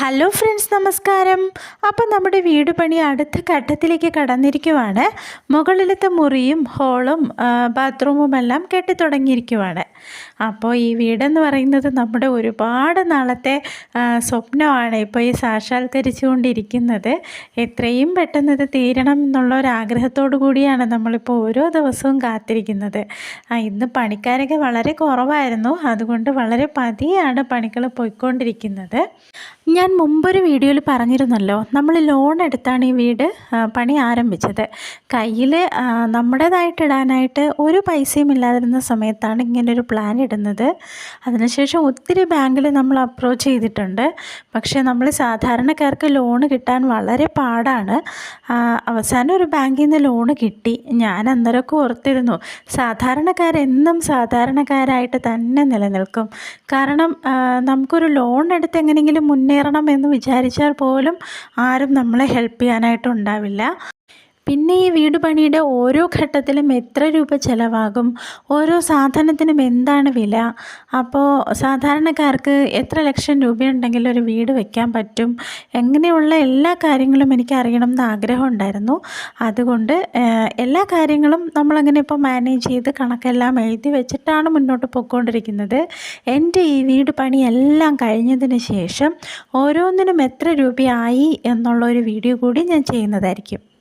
Hello friends നമസ്കാരം. അപ്പം നമ്മുടെ വീട് പണി അടുത്ത ഘട്ടത്തിലേക്ക് കടന്നിരിക്കുവാണ്. മുകളിലത്തെ മുറിയും ഹോളും ബാത്റൂമുമെല്ലാം കെട്ടിത്തുടങ്ങിയിരിക്കുവാണ് അപ്പോൾ ഈ വീടെന്ന് പറയുന്നത് നമ്മുടെ ഒരുപാട് നാളത്തെ സ്വപ്നമാണ് ഇപ്പോൾ ഈ സാക്ഷാത്കരിച്ചുകൊണ്ടിരിക്കുന്നത്. എത്രയും പെട്ടെന്ന് ഇത് തീരണം എന്നുള്ള ഒരു ആഗ്രഹത്തോടു കൂടിയാണ് നമ്മളിപ്പോൾ ഓരോ ദിവസവും കാത്തിരിക്കുന്നത്. ഇന്ന് പണിക്കാരൊക്കെ വളരെ കുറവായിരുന്നു. അതുകൊണ്ട് വളരെ പതിയാണ് പണികൾ പോയിക്കൊണ്ടിരിക്കുന്നത്. ഞാൻ മുമ്പൊരു വീഡിയോയിൽ പറഞ്ഞിരുന്നല്ലോ നമ്മൾ ലോൺ എടുത്താണ് ഈ വീട് പണി ആരംഭിച്ചത്. കയ്യിൽ നമ്മുടേതായിട്ട് ഇടാനായിട്ട് ഒരു പൈസയും ഇല്ലാതിരുന്ന സമയത്താണ് ഇങ്ങനൊരു പ്ലാൻ ഇടുന്നത്. അതിനുശേഷം ഒത്തിരി ബാങ്കിൽ നമ്മൾ അപ്രോച്ച് ചെയ്തിട്ടുണ്ട്. പക്ഷേ നമ്മൾ സാധാരണക്കാർക്ക് ലോൺ കിട്ടാൻ വളരെ പാടാണ്. അവസാനം ഒരു ബാങ്കിൽ നിന്ന് ലോൺ കിട്ടി. ഞാൻ അന്നേരമൊക്കെ ഓർത്തിരുന്നു സാധാരണക്കാരെന്നും സാധാരണക്കാരായിട്ട് തന്നെ നിലനിൽക്കും. കാരണം നമുക്കൊരു ലോൺ എടുത്ത് എങ്ങനെയെങ്കിലും മുന്നേറണം എന്ന് വിചാരിച്ചാൽ പോലും ആരും നമ്മളെ ഹെൽപ്പ് ചെയ്യാനായിട്ടുണ്ടാവില്ല പിന്നെ ഈ വീട് പണിയുടെ ഓരോ ഘട്ടത്തിലും എത്ര രൂപ ചിലവാകും? ഓരോ സാധനത്തിനും എന്താണ് വില? അപ്പോൾ സാധാരണക്കാർക്ക് എത്ര ലക്ഷം രൂപയുണ്ടെങ്കിൽ ഒരു വീട് വയ്ക്കാൻ പറ്റും? എങ്ങനെയുള്ള എല്ലാ കാര്യങ്ങളും എനിക്ക് അറിയണം എന്ന് ആഗ്രഹം ഉണ്ടായിരുന്നു അതുകൊണ്ട് എല്ലാ കാര്യങ്ങളും നമ്മളങ്ങനെ ഇപ്പോൾ മാനേജ് ചെയ്ത് കണക്കെല്ലാം എഴുതി വെച്ചിട്ടാണ് മുന്നോട്ട് പോയിക്കൊണ്ടിരിക്കുന്നത് എന്റെ ഈ വീട് പണി എല്ലാം കഴിഞ്ഞതിന് ശേഷം ഓരോന്നിനും എത്ര രൂപയായി എന്നുള്ള ഒരു വീഡിയോ കൂടി ഞാൻ ചെയ്യുന്നതായിരിക്കും.